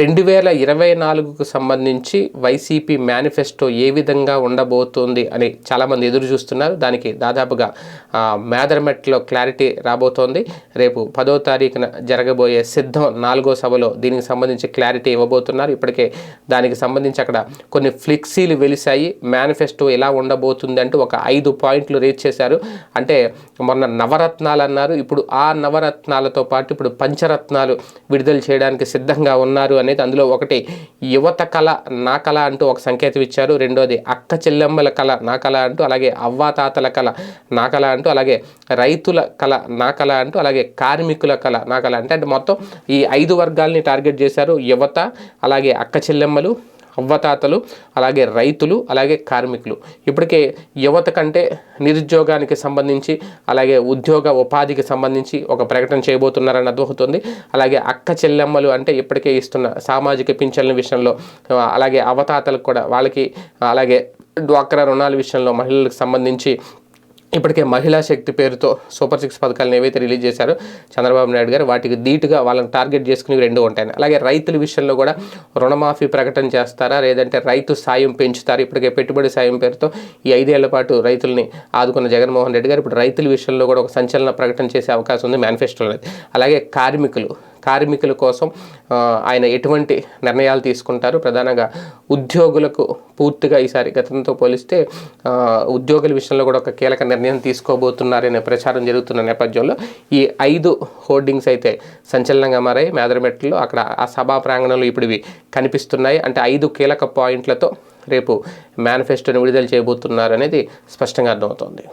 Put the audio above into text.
రెండు వేల ఇరవై నాలుగుకు సంబంధించి వైసీపీ మేనిఫెస్టో ఏ విధంగా ఉండబోతోంది అని చాలామంది ఎదురు చూస్తున్నారు. దానికి దాదాపుగా మేదరమెట్లో క్లారిటీ రాబోతోంది. రేపు పదో తారీఖున జరగబోయే సిద్ధం నాలుగో సభలో దీనికి సంబంధించి క్లారిటీ ఇవ్వబోతున్నారు. ఇప్పటికే దానికి సంబంధించి అక్కడ కొన్ని ఫ్లెక్సీలు వెలిశాయి. మేనిఫెస్టో ఎలా ఉండబోతుంది అంటూ ఒక ఐదు పాయింట్లు రీచ్ చేశారు. అంటే మొన్న నవరత్నాలు అన్నారు. ఇప్పుడు ఆ నవరత్నాలతో పాటు ఇప్పుడు పంచరత్నాలు విడుదల చేయడానికి సిద్ధంగా ఉన్నారు అని అనేది అందులో ఒకటి. యువత కళ నా కళ అంటూ ఒక సంకేతం ఇచ్చారు. రెండోది అక్క చెల్లెమ్మల కళ నా కళ అంటూ అలాగే అవ్వాతాతల కళ నా కళ అంటూ అలాగే రైతుల కళ నా కళ అంటూ అలాగే కార్మికుల కళ నా కళ అంటే అంటే మొత్తం ఈ ఐదు వర్గాల్ని టార్గెట్ చేశారు యువత అలాగే అక్క చెల్లెమ్మలు అవ్వతాతలు అలాగే రైతులు అలాగే కార్మికులు. ఇప్పటికే యువత కంటే నిరుద్యోగానికి సంబంధించి అలాగే ఉద్యోగ ఉపాధికి సంబంధించి ఒక ప్రకటన చేయబోతున్నారని అర్థమవుతుంది అలాగే అక్క చెల్లెమ్మలు అంటే ఇప్పటికే ఇస్తున్న సామాజిక పింఛన్ల విషయంలో అలాగే అవతాతలకు కూడా వాళ్ళకి అలాగే డ్వాక్రా రుణాల విషయంలో మహిళలకు సంబంధించి ఇప్పటికే మహిళా శక్తి పేరుతో సూపర్ సిక్స్ పథకాలను ఏవైతే రిలీజ్ చేశారో చంద్రబాబు నాయుడు గారు వాటికి ధీటుగా వాళ్ళని టార్గెట్ చేసుకుని రెండు ఉంటాయి అలాగే రైతుల విషయంలో కూడా రుణమాఫీ ప్రకటన చేస్తారా? లేదంటే రైతు సాయం పెంచుతారు? ఇప్పటికే పెట్టుబడి సాయం పేరుతో ఈ ఐదేళ్ళ పాటు రైతుల్ని ఆదుకున్న జగన్మోహన్ రెడ్డి గారు ఇప్పుడు రైతుల విషయంలో కూడా ఒక సంచలన ప్రకటన చేసే అవకాశం ఉంది మేనిఫెస్టోలో అనేది అలాగే కార్మికులు కార్మికుల కోసం ఆయన ఎటువంటి నిర్ణయాలు తీసుకుంటారు? ప్రధానంగా ఉద్యోగులకు పూర్తిగా ఈసారి గతంతో పోలిస్తే ఉద్యోగుల విషయంలో కూడా ఒక కీలక నిర్ణయం తీసుకోబోతున్నారనే ప్రచారం జరుగుతున్న నేపథ్యంలో ఈ ఐదు హోర్డింగ్స్ అయితే సంచలనంగా మారాయి. మేదరమెట్లో అక్కడ ఆ సభా ప్రాంగణంలో ఇప్పుడు ఇవి కనిపిస్తున్నాయి. అంటే ఐదు కీలక పాయింట్లతో రేపు మేనిఫెస్టోని విడుదల చేయబోతున్నారు అనేది స్పష్టంగా అర్థమవుతోంది.